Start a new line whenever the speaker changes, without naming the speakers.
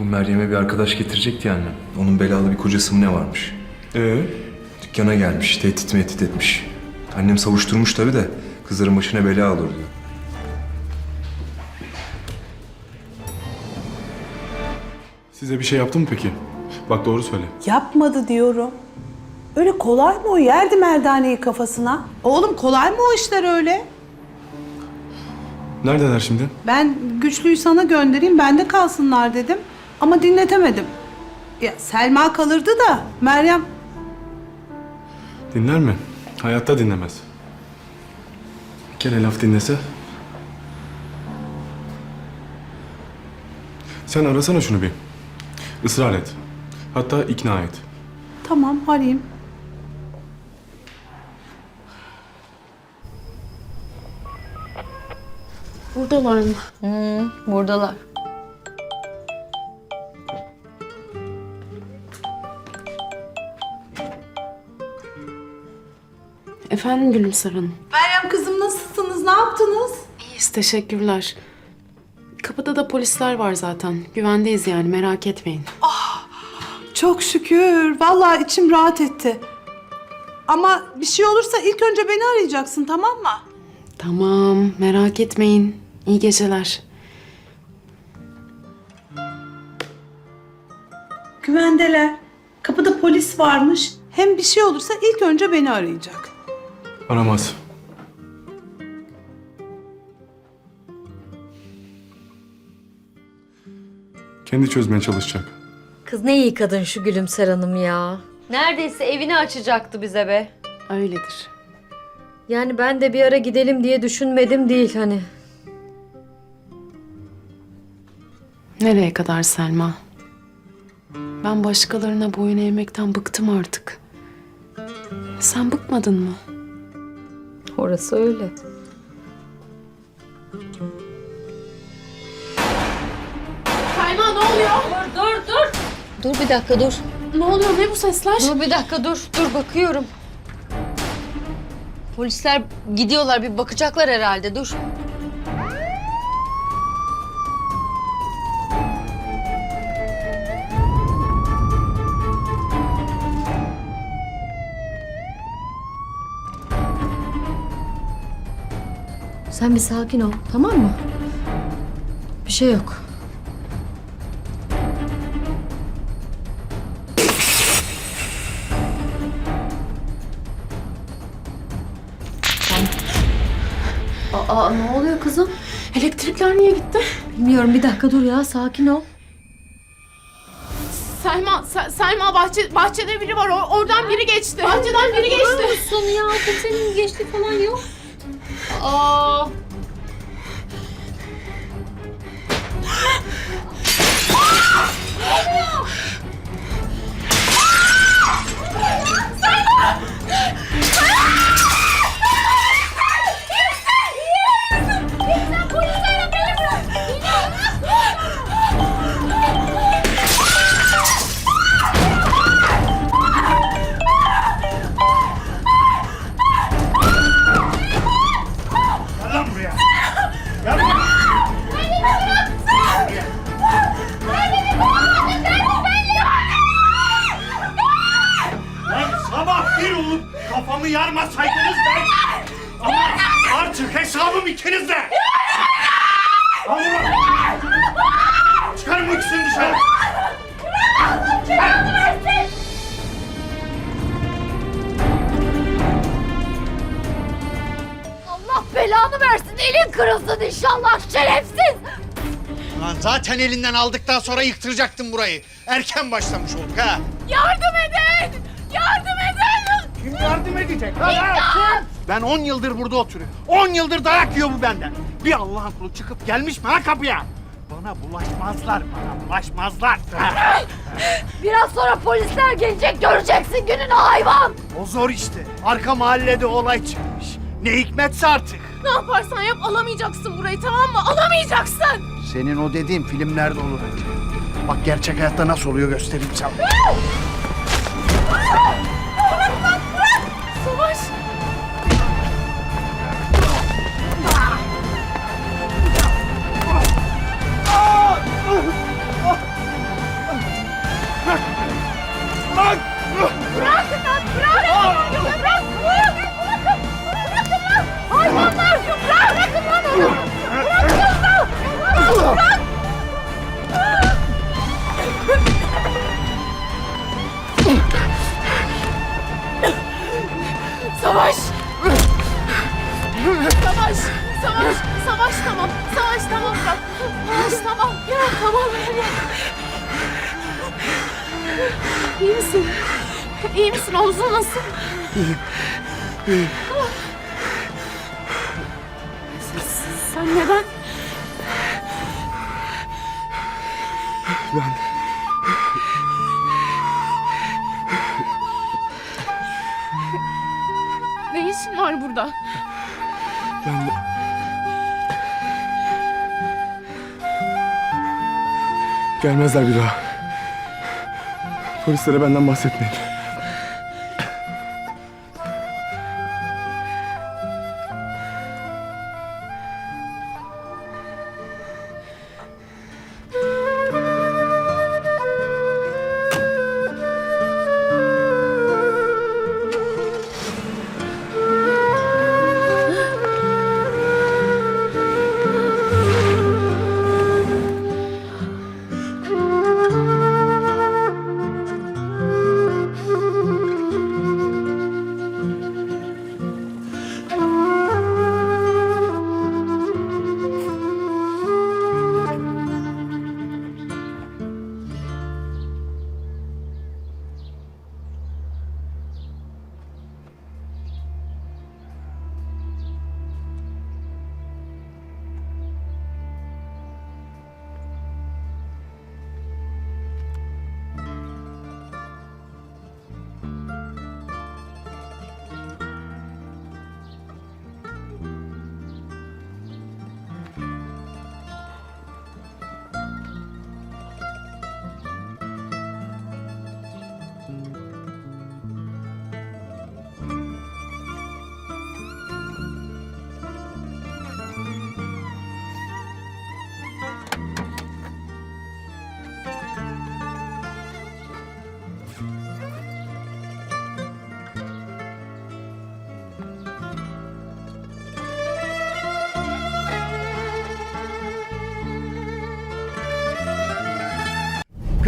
Bu Meryem'e bir arkadaş getirecekti ya annem. Onun belalı bir kocası mı ne varmış?
Ee?
Dükkana gelmiş, tehdit mehdit etmiş. Annem savuşturmuş tabii de kızların başına bela olur diyor.
Size bir şey yaptı mı peki? Bak doğru söyle.
Yapmadı diyorum. Öyle kolay mı o? Yerdi merdaneyi kafasına. Oğlum kolay mı o işler öyle?
Neredeler şimdi?
Ben güçlüyü sana göndereyim, bende kalsınlar dedim. Ama dinletemedim. Ya Selma kalırdı da Meryem...
Dinler mi? Hayatta dinlemez. Bir kere laf dinlese. Sen arasana şunu bir. Israr et. Hatta ikna et.
Tamam arayayım.
Buradalar mı?
Buradalar.
Efendim Gülümser Hanım.
Meryem kızım nasılsınız? Ne yaptınız?
İyiyiz, teşekkürler. Kapıda da polisler var zaten. Güvendeyiz yani, merak etmeyin.
Çok şükür. Vallahi içim rahat etti. Ama bir şey olursa ilk önce beni arayacaksın tamam mı?
Tamam, merak etmeyin. İyi geceler.
Güvendeler. Kapıda polis varmış. Hem bir şey olursa ilk önce beni arayacak.
Aramaz. Kendi çözmeye çalışacak.
Kız ne iyi kadın şu Gülümser Hanım ya. Neredeyse evini açacaktı bize be.
Öyledir.
Yani ben de bir ara gidelim diye düşünmedim değil hani.
Nereye kadar Selma? Ben başkalarına boyun eğmekten bıktım artık. Sen bıkmadın mı?
Orası öyle.
Selma ne oluyor?
Dur dur. Dur bir dakika dur.
Ne oluyor? Ne bu sesler?
Dur bir dakika dur. Dur bakıyorum. Polisler gidiyorlar bir bakacaklar herhalde dur. Sen bir sakin ol tamam mı? Bir şey yok. Aa ne oluyor kızım?
Elektrikler niye gitti?
Bilmiyorum bir dakika dur ya sakin ol.
Selma, Se- Selma bahçe, bahçede biri var. O- oradan biri geçti. Bahçeden biri geçti.
Son ya kimsenin geçti falan yok. Aa.
Yarmasaydınız ben... Ama artık hesabım ikinizde. Allah! Çıkarın bu ikisini dışarı.
Allah belanı versin elin kırılsın inşallah şerefsiz.
Lan zaten elinden aldıktan sonra yıktıracaktım burayı. Erken başlamış olduk ha.
Yardım edin!
Kim? Ben 10 yıldır burada oturuyorum. 10 yıldır dayak yiyor bu benden. Bir Allah'ın kulu çıkıp gelmiş mi ha kapıya? Bana bulaşmazlar, bana bulaşmazlar. Ha.
Biraz sonra polisler gelecek göreceksin günün hayvan.
O zor işte. Arka mahallede olay çıkmış. Ne hikmetse artık.
Ne yaparsan yap alamayacaksın burayı tamam mı? Alamayacaksın!
Senin o dediğin filmlerde olur. Bak gerçek hayatta nasıl oluyor göstereyim sana.
Savaş, savaş, savaş tamam. Savaş tamam bırak. Savaş tamam. Ya tamam Meryem. İyi misin? İyi misin? Omzun nasıl? İyiyim. İyiyim. Sen neden?
Ben...
Ne işin var burada?
Ben de... Gelmezler bir daha. Polislere benden bahsetmeyin.